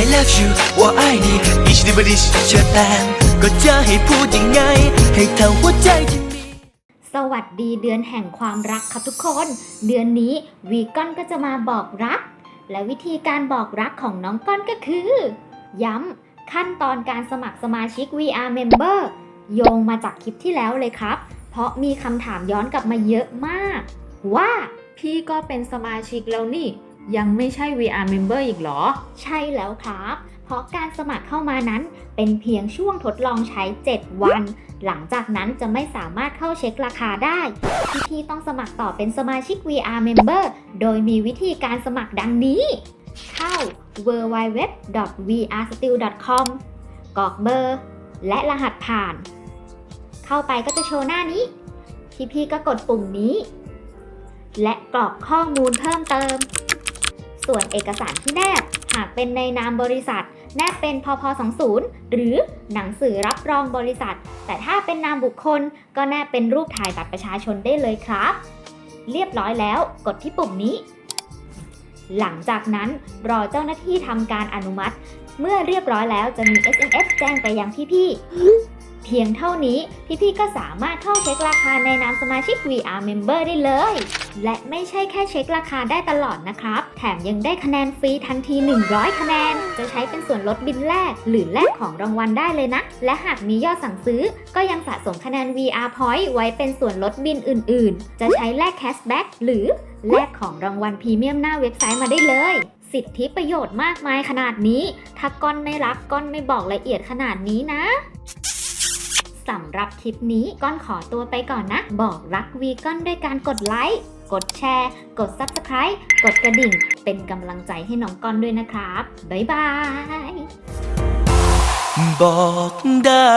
I love you ว่าไอ้นี่อิชดิบดิชเชอแตมก็จะให้พูดยังไง ให้เท่าหัวใจที่มี สวัสดีเดือนแห่งความรักครับทุกคน เดือนนี้วีก้อนก็จะมาบอกรัก และวิธีการบอกรักของน้องก้อนก็คือ ย้ำขั้นตอนการสมัครสมาชิก VR Member โยงมาจากคลิปที่แล้วเลยครับ เพราะมีคำถามย้อนกลับมาเยอะมาก ว่าพี่ก็เป็นสมาชิกแล้วนี่ ยังไม่ใช่ VR member อีกเหรอ ใช่แล้วครับ เพราะการสมัครเข้ามานั้นเป็นเพียงช่วงทดลองใช้ 7 วัน หลังจากนั้นจะไม่สามารถเข้าเช็คราคาได้ พี่ๆต้องสมัครต่อเป็นสมาชิก VR Member โดยมีวิธีการสมัครดังนี้ เข้า www.vrstill.com กรอกเบอร์ และรหัสผ่าน เข้าไปก็จะโชว์หน้านี้ พี่ๆก็กดปุ่มนี้ และกรอกข้อมูลเพิ่มเติม ส่วนเอกสารที่แนบ หากเป็นในนามบริษัท แนบเป็นพพ20หรือหนังสือรับรองบริษัท แต่ถ้าเป็นนามบุคคล ก็แนบเป็นรูปถ่ายบัตรประชาชนได้เลยครับ เรียบร้อยแล้วกดที่ปุ่มนี้ หลังจากนั้นรอเจ้าหน้าที่ทำการอนุมัติ เมื่อเรียบร้อยแล้วจะมี SMS แจ้งไปยังพี่ๆ เพียงเท่านี้พี่ๆก็สามารถเข้าเช็คราคาในนามสมาชิก VR Member ได้เลย และไม่ใช่แค่เช็คราคาได้ตลอดนะครับ แถมยังได้คะแนนฟรีทันที 100 คะแนน จะใช้เป็นส่วนลดบินแรก หรือแลกของรางวัลได้เลยนะ และหากมียอดสั่งซื้อ ก็ยังสะสมคะแนน VR Point ไว้เป็นส่วนลดบินอื่นๆ จะใช้แลกแคชแบ็กหรือแลกของรางวัลพรีเมียมหน้าเว็บไซต์มาได้เลย สิทธิประโยชน์มากมายขนาดนี้ ถ้าก้อนไม่รักก้อนไม่บอกละเอียดขนาดนี้นะ สำหรับคลิปนี้ก้อนขอตัวไปก่อนนะ บอกรักวีก้อนด้วยการกดไลค์ กดแชร์ กด Subscribe กดกระดิ่ง เป็นกำลังใจให้น้องก้อนด้วยนะครับ บ๊ายบาย บอกได้